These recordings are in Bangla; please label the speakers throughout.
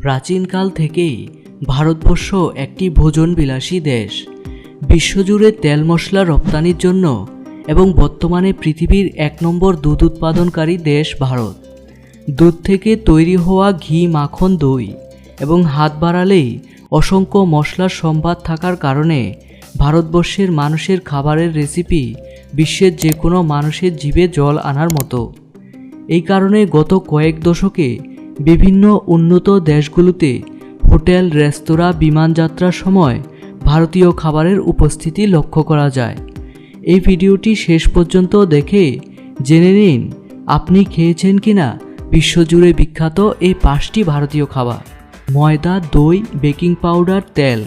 Speaker 1: প্রাচীনকাল থেকেই ভারতবর্ষ একটি ভোজনবিলাসী দেশ। বিশ্বজুড়ে তেল মশলা রপ্তানির জন্য এবং বর্তমানে পৃথিবীর এক নম্বর দুধ উৎপাদনকারী দেশ ভারত। দুধ থেকে তৈরি হওয়া ঘি, মাখন, দই এবং হাত বাড়ালেই অসংখ্য মশলার সম্ভার থাকার কারণে ভারতবর্ষের মানুষের খাবারের রেসিপি বিশ্বের যে কোনো মানুষের জিভে জল আনার মতো। এই কারণে গত কয়েক দশকে বিভিন্ন উন্নত দেশগুলোতে হোটেল, রেস্তোরাঁ বিমান যাত্রার সময় ভারতীয় খাবারের উপস্থিতি লক্ষ্য করা যায়। এই ভিডিওটি শেষ পর্যন্ত দেখে জেনে নিন, আপনি খেয়েছেন কিনা বিশ্বজুড়ে বিখ্যাত এই পাঁচটি ভারতীয় খাবার। ময়দা, দই, বেকিং পাউডার, তেল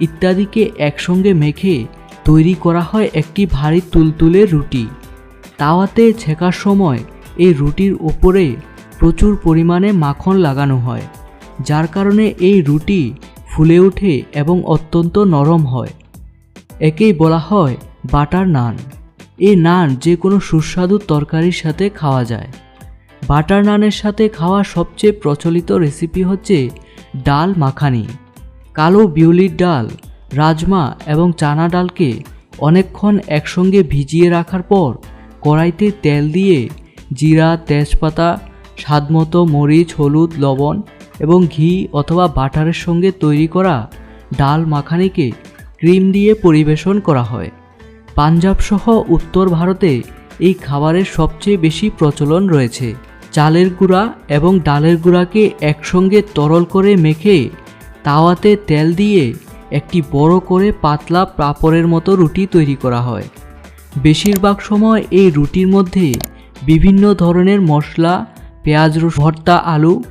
Speaker 1: ইত্যাদিকে একসঙ্গে মেখে তৈরি করা হয় একটি ভারী তুলতুলে রুটি। তাওয়াতে ছেঁকার সময় এই রুটির ওপরে প্রচুর পরিমাণে মাখন লাগানো হয়, যার কারণে এই রুটি ফুলে ওঠে এবং অত্যন্ত নরম হয়। একেই বলা হয় বাটার নান। এই নান যে কোনো সুস্বাদু তরকারির সাথে খাওয়া যায়। বাটার নানের সাথে খাওয়া সবচেয়ে প্রচলিত রেসিপি হচ্ছে ডাল মাখানি। কালো বিউলির ডাল, রাজমা এবং চানা ডালকে অনেকক্ষণ একসঙ্গে ভিজিয়ে রাখার পর কড়াইতে তেল দিয়ে জিরা, তেজপাতা স্বাদমতো মরিচ, হলুদ, লবণ এবং ঘি অথবা বাটারের সঙ্গে তৈরি করা ডাল মাখানিকে ক্রিম দিয়ে পরিবেশন করা হয়। পাঞ্জাব সহ উত্তর ভারতে এই খাবারের সবচেয়ে বেশি প্রচলন রয়েছে। চালের গুঁড়া এবং ডালের গুঁড়াকে একসঙ্গে তরল করে মেখে তাওয়াতে তেল দিয়ে একটি বড় করে পাতলা পাপড়ের মতো রুটি তৈরি করা হয়। বেশিরভাগ সময় এই রুটির মধ্যে বিভিন্ন ধরনের মশলা পেঁয়াজ, রসুন, ভর্তা, আলু,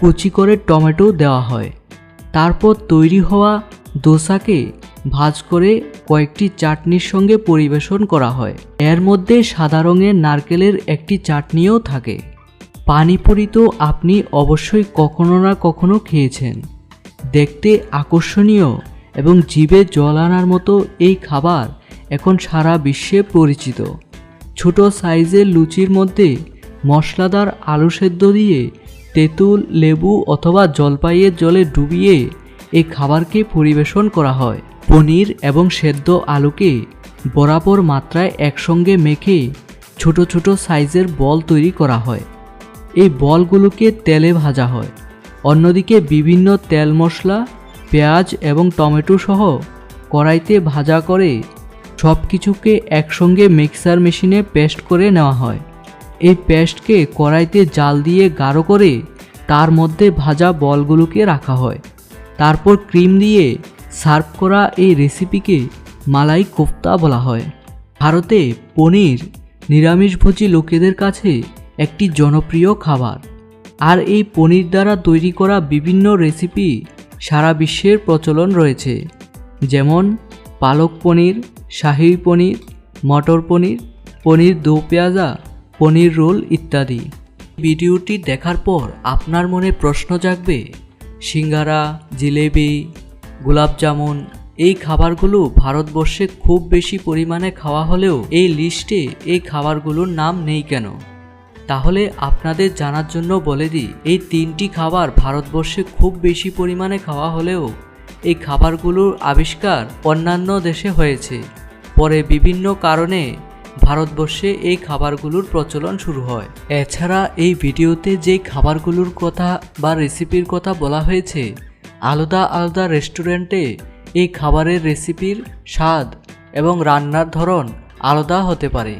Speaker 1: কুচি করে টমেটো দেওয়া হয়। তারপর তৈরি হওয়া দোসাকে ভাজ করে কয়েকটি চাটনির সঙ্গে পরিবেশন করা হয়। এর মধ্যে সাদা রঙের নারকেলের একটি চাটনিও থাকে। পানিপুরি তো আপনি অবশ্যই কখনো না কখনো খেয়েছেন। দেখতে আকর্ষণীয় এবং জিভে জল আনার মতো এই খাবার এখন সারা বিশ্বে পরিচিত। ছোট সাইজের লুচির মধ্যে মশলাদার আলু সেদ্ধ দিয়ে তেঁতুল, লেবু অথবা জলপাইয়ের জলে ডুবিয়ে এই খাবারকে পরিবেশন করা হয়। পনির এবং সেদ্ধ আলুকে বরাবর মাত্রায় একসঙ্গে মেখে ছোট ছোট সাইজের বল তৈরি করা হয়। এই বলগুলোকে তেলে ভাজা হয়। অন্যদিকে বিভিন্ন তেল মশলা, পেঁয়াজ এবং টমেটো সহ কড়াইতে ভাজা করে সব কিছুকে একসঙ্গে মিক্সার মেশিনে পেস্ট করে নেওয়া হয়। এই পেস্টকে কড়াইতে জাল দিয়ে গাঢ় করে তার মধ্যে ভাজা বলগুলোকে রাখা হয়। তারপর ক্রিম দিয়ে সার্ভ করা এই রেসিপিকে মালাই কোফতা বলা হয়। ভারতে পনির নিরামিষভোজী লোকেদের কাছে একটি জনপ্রিয় খাবার। আর এই পনির দ্বারা তৈরি করা বিভিন্ন রেসিপি সারা বিশ্বের প্রচলন রয়েছে। যেমন পালক পনির, শাহি পনির, মটর পনির পনির দো পেঁয়াজা পনির রোল ইত্যাদি। ভিডিওটি দেখার পর আপনার মনে প্রশ্ন জাগবে, সিঙ্গারা, জিলেবি, গোলাপজামুন, এই খাবারগুলো ভারতবর্ষে খুব বেশি পরিমাণে খাওয়া হলেও এই লিস্টে এই খাবারগুলোর নাম নেই কেন? তাহলে আপনাদের জানার জন্য বলে দিই, এই তিনটি খাবার ভারতবর্ষে খুব বেশি পরিমাণে খাওয়া হলেও এই খাবারগুলোর আবিষ্কার অন্যান্য দেশে হয়েছে। পরে বিভিন্ন কারণে ভারতবর্ষে এই খাবারগুলোর প্রচলন শুরু হয়। এছাড়া এই ভিডিওতে যে খাবারগুলোর কথা বা রেসিপির কথা বলা হয়েছে, আলাদা আলাদা রেস্টুরেন্টে এই খাবারের রেসিপির স্বাদ এবং রান্নার ধরন আলাদা হতে পারে।